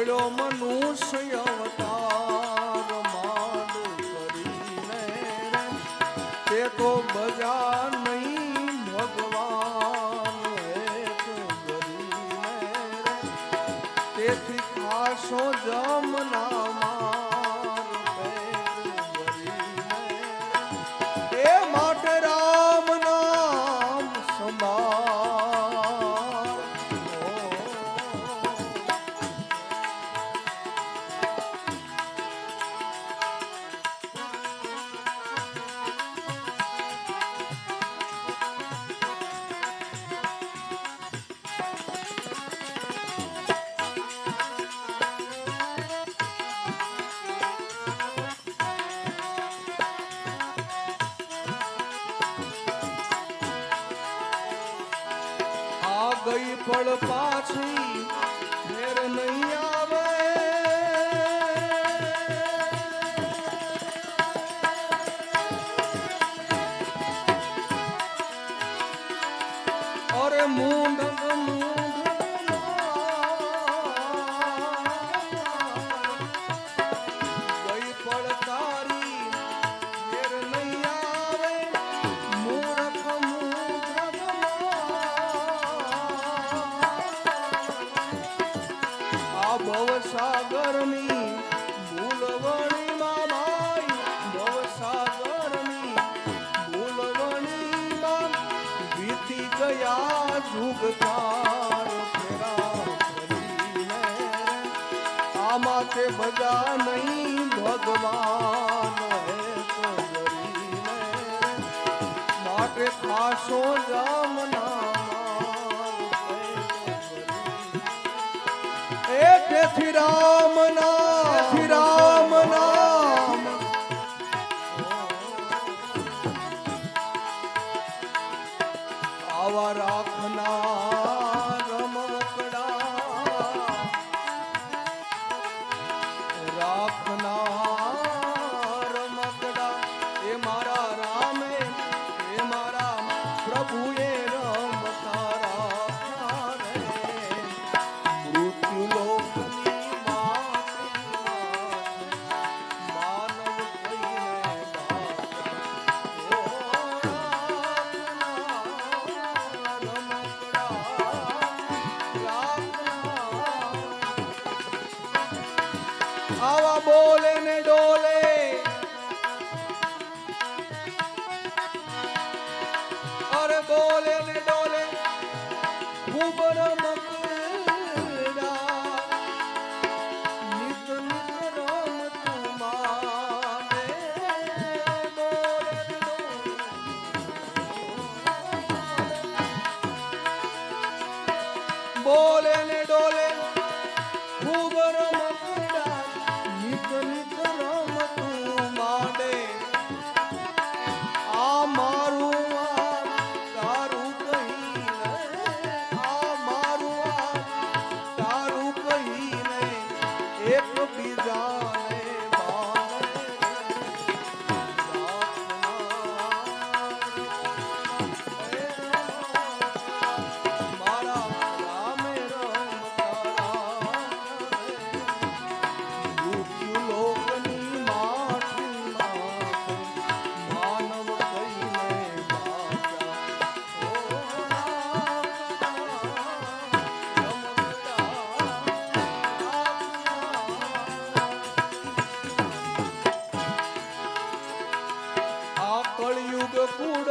મળ્યો મનુષ્ય અવતાર માલ કરીને તે તો બજા નહીં ભગવાન કરીને તેથી ખાસો જમના ગઈ પળ પાછી ભવસાગરની ભૂલવણી મામાઈ ભવસાગરની ભૂલવણી માં વીતી ગયા જુગ તાર આમાં તે બધા નહીં, ભગવાન માટે ખાસો જામના જય શ્રી રામ ના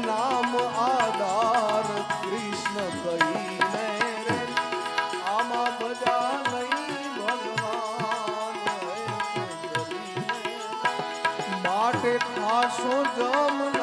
નામ આધાર કૃષ્ણ કહીને આમાં બધા નહીં ભગવાન માટે ખાસો જમ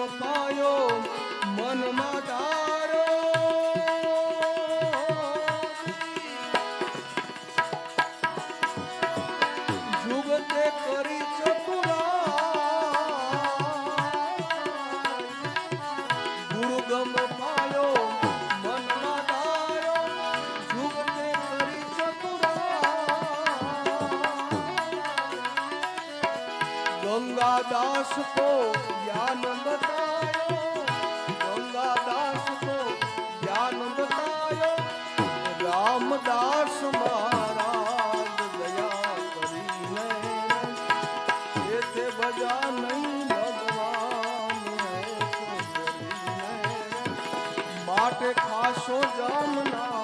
ગુરુગમ પાયો મનમાં તારો. જુગતે કરી ગંગાદાસ કો જ્ઞાન બતાયો ગંગાદાસ કો જ્ઞાન બતાયો રામદાસ મહારાજ દયા કરીને એ તે બજા નહીં ભગવાન માટે ખાસો જામના